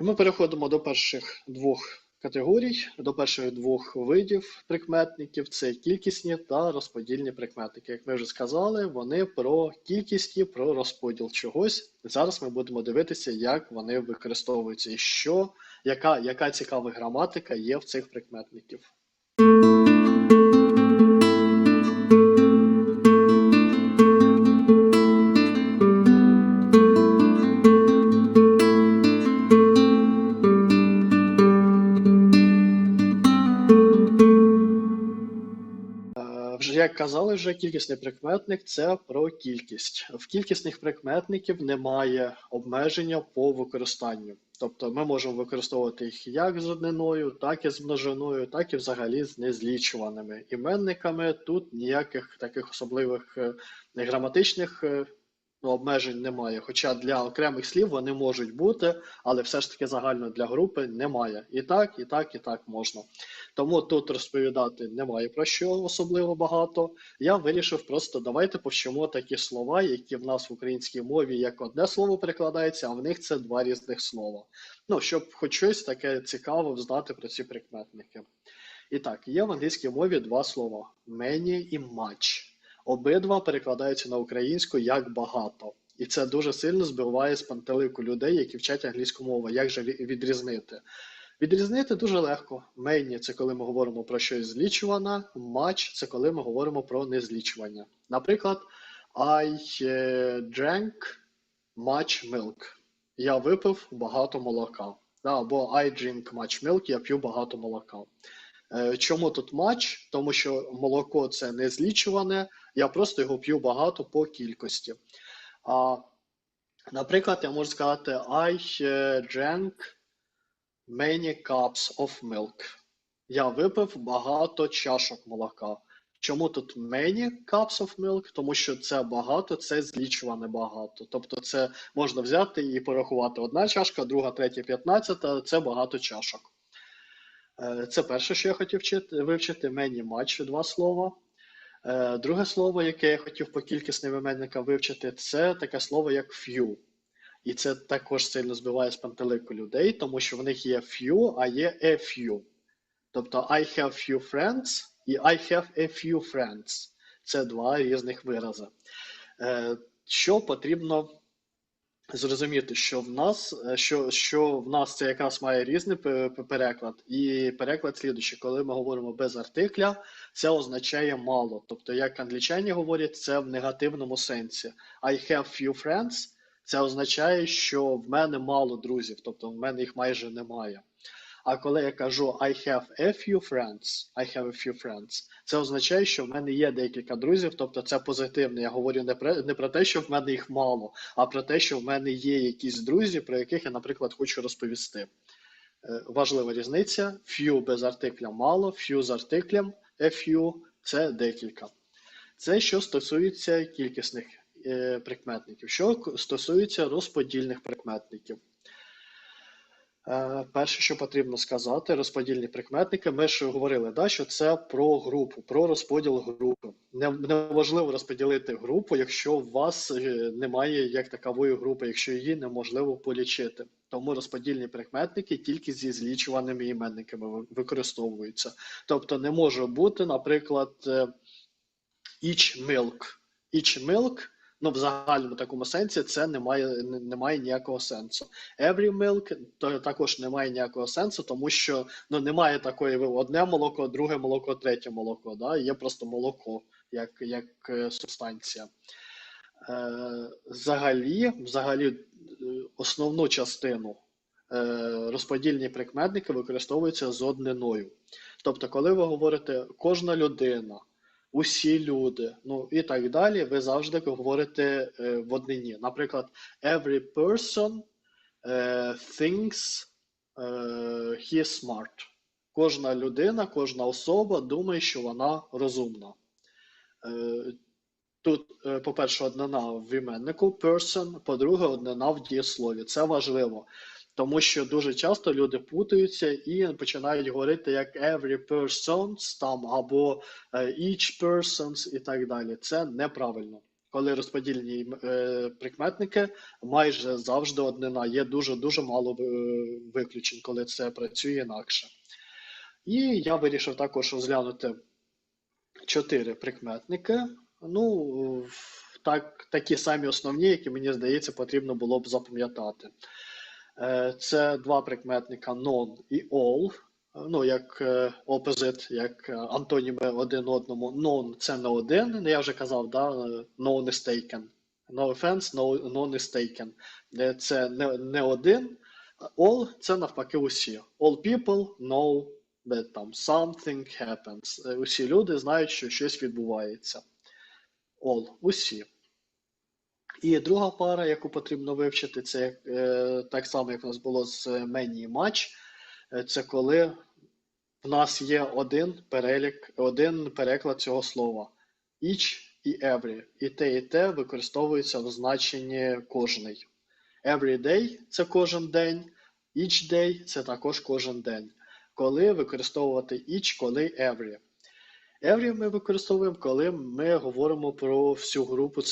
Ми переходимо до перших двох категорій, до перших двох видів прикметників: це кількісні та розподільні прикметники. Як ми вже сказали, вони про кількість і про розподіл чогось. Зараз ми будемо дивитися, як вони використовуються і що, яка, яка цікава граматика є в цих прикметників. Казали, вже кількісний прикметник це про кількість. В кількісних прикметників немає обмеження по використанню. Тобто ми можемо використовувати їх як з одниною, так і з множиною, так і взагалі з незлічуваними іменниками. Тут ніяких таких особливих не граматичних е, обмежень немає. Хоча для окремих слів вони можуть бути, але все ж таки загально для групи немає. І так, і так, і так можна. Тому тут розповідати немає про що особливо багато. Я вирішив просто давайте повчимо такі слова, які в нас в українській мові як одне слово перекладається, а в них це два різних слова. Ну, щоб хоч щось таке цікаве знати про ці прикметники. І так, є в англійській мові два слова: many і much. Обидва перекладаються на українську як багато. І це дуже сильно збиває з пантелику людей, які вчать англійську мову. Як же відрізнити? Відрізнити дуже легко. Many – це коли ми говоримо про щось злічуване, much – це коли ми говоримо про незлічування. Наприклад, I е, drank much milk. Я випив багато молока. Або I drink much milk, я п'ю багато молока. Е, Чому тут much? Тому що молоко це не злічуване, я просто його п'ю багато по кількості. А, наприклад, я можу сказати I drank many cups of milk. Я випив багато чашок молока. Чому тут many cups of milk? Тому що це багато, це злічуване багато. Тобто це можна взяти і порахувати одна чашка, друга, третя, п'ятнадцята, це багато чашок. Е, Це перше, що я хотів вчити, вивчити. Many much два слова. Е, Друге слово, яке я хотів по кількісним іменникам вивчити, це таке слово як few. І це також сильно збиває з пантелику людей, тому що в них є few, а є a few. Тобто I have few friends і I have a few friends. Це два різних вирази. Е, Що потрібно зрозуміти, що в нас, е, що, що в нас це якраз має різний пе- пе- переклад. І переклад слідуючий, коли ми говоримо без артикля, це означає мало. Тобто, як англічані говорять, це в негативному сенсі. I have few friends. Це означає, що в мене мало друзів, тобто в мене їх майже немає. А коли я кажу I have a few friends, I have a few friends, це означає, що в мене є декілька друзів, тобто це позитивне. Я говорю не про, не про те, що в мене їх мало, а про те, що в мене є якісь друзі, про яких я, наприклад, хочу розповісти. Е, Важлива різниця: few без артикля мало, few з артиклем, a few – це декілька. Це що стосується кількісних е, прикметників. Що стосується розподільних прикметників. Е, Перше, що потрібно сказати, розподільні прикметники. Ми ж говорили, да, що це про групу, про розподіл групи. Не- Неможливо розподілити групу, якщо у вас е, немає як такової групи, якщо її неможливо полічити. Тому розподільні прикметники тільки зі злічуваними іменниками використовуються. Тобто не може бути, наприклад, е, each milk. Each milk, ну в загальному такому сенсі, це не має, не, має ніякого сенсу. Every milk то також не має ніякого сенсу, тому що ну немає такої одне молоко, друге молоко, третє молоко. Да? Є просто молоко як, як е, субстанція. Е, взагалі, взагалі, е, основну частину е, розподільні прикметники використовуються з одниною. Тобто, коли ви говорите кожна людина, усі люди, ну і так далі, ви завжди говорите е, в однині. Наприклад, every person е, thinks е, he smart. Кожна людина, кожна особа думає, що вона розумна. Е, Тут, е, по-перше, однина в іменнику person, по-друге, однина в дієслові. Це важливо, тому що дуже часто люди путаються і починають говорити як every person там або е, each persons і так далі. Це неправильно. коли розподільні е, прикметники майже завжди однина. Є дуже-дуже мало е, виключень, коли це працює інакше. І я вирішив також розглянути чотири прикметники. Ну, так, такі самі основні, які мені здається, потрібно було б запам'ятати. Е, Це два прикметника non і all. Ну, як е, opposite, як е, антоніми один одному. Non – це не один, ну, я вже казав, да? е, no mistaken. No offense, no, no mistaken. Е, Це не, не один. All – це навпаки усі. All people know that там something happens. Е, Усі люди знають, що щось відбувається. All – усі. І друга пара, яку потрібно вивчити, це е, так само, як у нас було з many і much. Е, Це коли в нас є один перелік, один переклад цього слова. Each і every. І те, і те використовується в значенні кожний. Every day – це кожен день, each day – це також кожен день. Коли використовувати each, коли every. Every ми використовуємо, коли ми говоримо про всю групу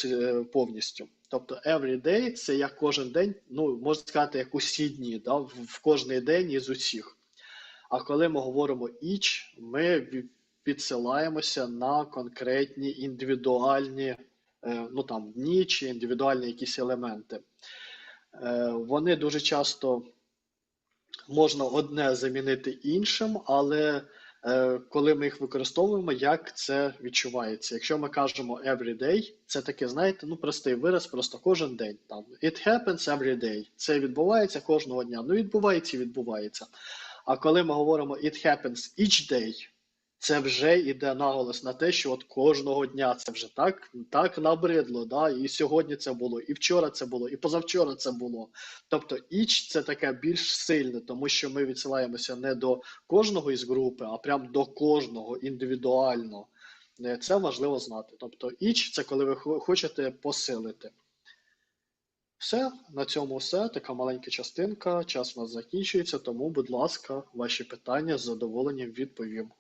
повністю. Тобто every day – це як кожен день, ну можна сказати, як усі дні, да, в кожний день із усіх. А коли ми говоримо each, ми відсилаємося на конкретні індивідуальні е, ну, там, дні чи індивідуальні якісь елементи. Е, Вони дуже часто можна одне замінити іншим, але коли ми їх використовуємо, як це відчувається? Якщо ми кажемо every це таке, знаєте, ну простий вираз, просто кожен день. Там it happens every day. Це відбувається кожного дня. Ну, відбувається відбувається. А коли ми говоримо it happens each day, це вже йде наголос на те, що от кожного дня це вже так, так набридло. Да? І сьогодні це було, і вчора це було, і позавчора це було. Тобто each це таке більш сильне, тому що ми відсилаємося не до кожного із групи, а прям до кожного індивідуально. Е, Це важливо знати. Тобто each це коли ви хочете посилити. Все, на цьому все. Така маленька частинка. Час у нас закінчується, тому, будь ласка, ваші питання з задоволенням відповім.